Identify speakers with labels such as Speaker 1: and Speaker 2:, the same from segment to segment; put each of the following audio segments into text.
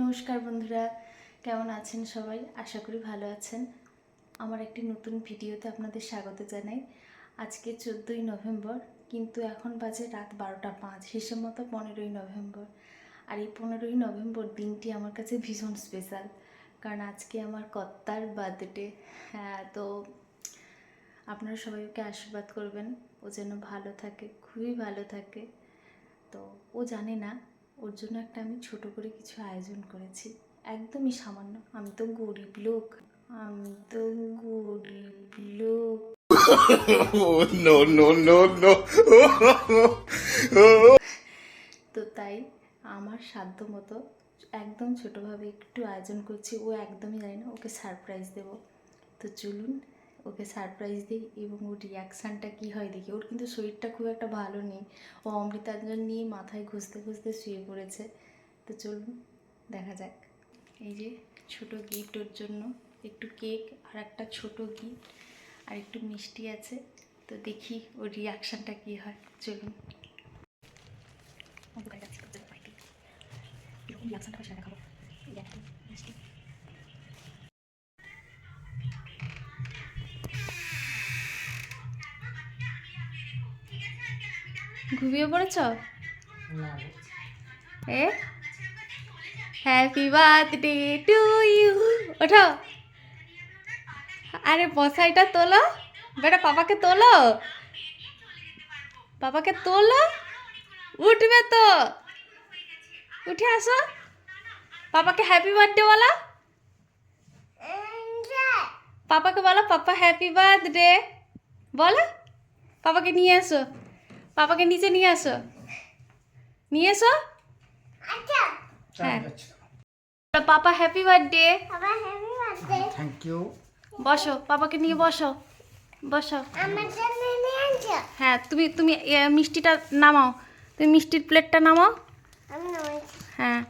Speaker 1: নমস্কার বন্ধুরা, কেমন আছেন সবাই? আশা করি ভালো আছেন। আমার একটি নতুন ভিডিওতে আপনাদের স্বাগত জানাই। আজকে চোদ্দোই নভেম্বর, কিন্তু এখন বাজে রাত বারোটা পাঁচ, হিসেব মতো পনেরোই নভেম্বর। আর এই পনেরোই নভেম্বর দিনটি আমার কাছে ভীষণ স্পেশাল কারণ আজকে আমার কর্তার বার্থডে হ্যাঁ তো আপনারা সবাই ওকে আশীর্বাদ করবেন, ও যেন ভালো থাকে, খুবই ভালো থাকে। তো ও জানে না ওর জন্য একটা আমি ছোট করে কিছু আয়োজন করেছি। একদমই সামান্য। আমি তো গরিব লোক। আমি তো গরিব লোক. তো তাই আমার সাধ্য মতো একদম ছোটোভাবে একটু আয়োজন করছি। ও একদমই জানি না ওকে সারপ্রাইজ দেবো। তো চলুন ওকে সারপ্রাইজ দিই এবং ওর রিয়াকশানটা কী হয় দেখি। ওর কিন্তু শরীরটা খুব একটা ভালো নেই। ও অমৃতাঞ্জন নিয়ে মাথায় ঘুষতে ঘুষতে শুয়ে পড়েছে। তো চলুন, দেখা যাক। এই যে ছোট গিফট ওর জন্য। একটু কেক আর একটা ছোট গিফট আর একটু মিষ্টি আছে। তো দেখি ওর রিয়াকশানটা কী হয়। চলুন। দেখাবো। ঘুমিয়ে পড়েছ? এ? হ্যাপি বার্থডে টু ইউ ওঠো। আরে বসাইটা তোলো। বেটা পাপাকে তোলো। পাপাকে তোলো। উঠবে তো। উঠে আসো। পাপাকে হ্যাপি বার্থডে বলো। পাপাকে বলো পাপা হ্যাপি বার্থডে বলো। পাপাকে নিয়ে আসো। পাপাকে নিচে নিয়ে আসো। নিয়ে এসো। হ্যাঁ। Papa happy birthday
Speaker 2: thank you
Speaker 1: বসো পাপাকে নিয়ে বসো। বসো। হ্যাঁ তুমি তুমি মিষ্টিটা নামাও। তুমি মিষ্টির প্লেটটা নামাও। হ্যাঁ।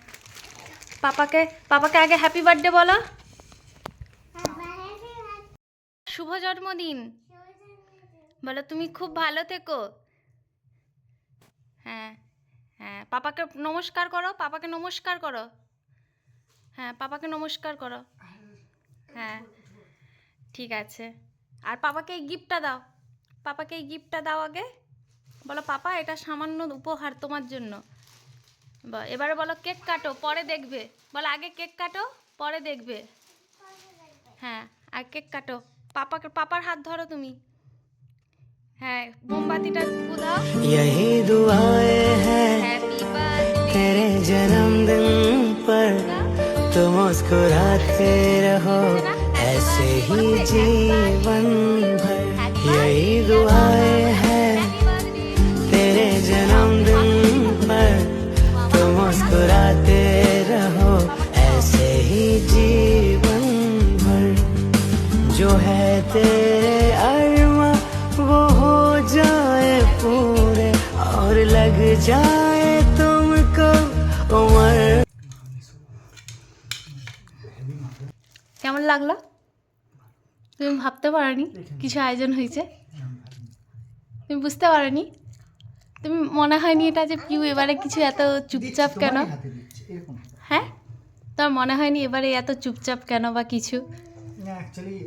Speaker 1: পাপাকে পাপাকে আগে হ্যাপি বার্থডে বলো। শুভ জন্মদিন। বলো তুমি খুব ভালো থেকো। হ্যাঁ হ্যাঁ পাপাকে নমস্কার করো, পাপাকে নমস্কার করো। হ্যাঁ পাপাকে নমস্কার করো। হ্যাঁ ঠিক আছে। আর পাপাকে এই গিফটটা দাও। পাপাকে এই গিফটটা দাও আগে। বলো, পাপা, এটা সামান্য উপহার তোমার জন্য। এবারে বলো, কেক কাটো, পরে দেখবে। বলো, আগে কেক কাটো, পরে দেখবে। হ্যাঁ আর কেক কাটো। পাপাকে পাপার হাত ধরো তুমি। হ্যাঁ মোমবাতিটা দাও
Speaker 2: यही दुआएं हैं
Speaker 1: হ্যাপি বার্থডে
Speaker 2: तेरे जन्मदिन पर तो मुस्कुराते रहो ऐसे ही जीवन भर यही दुआएं हैं तेरे जन्मदिन पर तो मुस्कुराते रहो ऐसे ही जीवन भर जो है तेरे जाए तुमको उम्र
Speaker 1: কেমন লাগলো তুমি ভাবতে পারোনি কিছু আয়োজন হয়েছে তুমি বুঝতে পারোনি তুমি মনে হয়নি এটা যে পিউ এবারে কিছু এত চুপচাপ কেন হ্যাঁ তোমার মনে হয়নি এবারে এত চুপচাপ কেন বা কিছু
Speaker 3: না অ্যাকচুয়ালি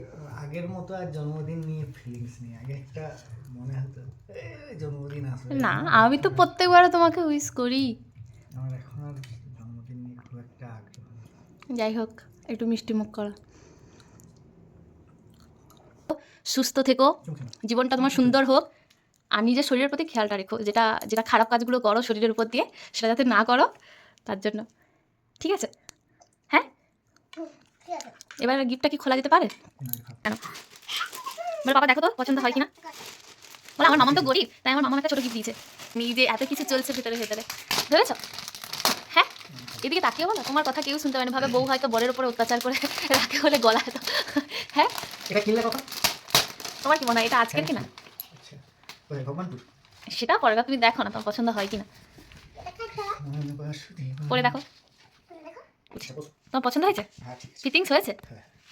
Speaker 3: আগের মতো আর জন্মদিন নিয়ে ফিলিংস নেই। আগে একটা মনে হতো "এ, জন্মদিন আসবে।
Speaker 1: না আমি তো প্রত্যেকবার তোমাকে উইশ করি।
Speaker 3: আমার এখন আর জন্মদিন নিয়ে খুব একটা আগ্রহ নেই।
Speaker 1: যাই হোক একটু মিষ্টি মুখ করো। সুস্থ থেকো। জীবনটা তোমার সুন্দর হোক। আর নিজের শরীরের প্রতি খেয়ালটা রেখো যেটা যেটা খারাপ কাজগুলো করো শরীরের উপর দিয়ে সেটা যাতে না করো তার জন্য। ঠিক আছে? এবার গিফটটা কি খোলা যেতে পারে? কেন? বলে বাবা দেখো তো পছন্দ হয় কিনা? বলে আমার মামা তো গরিব তাই আমার মামা একটা ছোটো গিফট দিয়েছে। নিজে এত কিছু চলছে ভেতরে ভেতরে। ধরেছ? হ্যাঁ এদিকে তাকিয়ে বলো তোমার কথা কেউ শুনতে পারেনি ভাবে বউ হয়তো বরের উপরে অত্যাচার করে রাখে হলে গলা তো হ্যাঁ?
Speaker 3: এটা কিনলে কখন?
Speaker 1: তোমার কি মনে হয় এটা আজকের কিনা?
Speaker 3: আচ্ছা
Speaker 1: সেটা পরে তুমি দেখো না তোমার পছন্দ হয় কিনা। পরে দেখো। তোমার পছন্দ হয়েছে? ফিটিংস হয়েছে?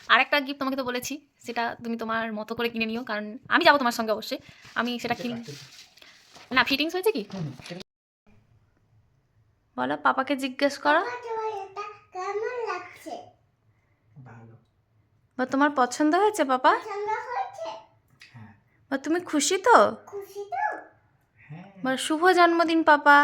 Speaker 1: আর একটা গিফট তোমাকে তো বলেছি সেটা তুমি তোমার মতো করে কিনে নিও কারণ আমি যাব তোমার সঙ্গে অবশ্যই। আমি সেটা কিনি। না ফিটিংস হয়েছে কি? বলো পাপাকে জিজ্ঞেস করো। বা তোমার পছন্দ হয়েছে পাপা? বা তুমি খুশি তো? বা শুভ জন্মদিন পাপা।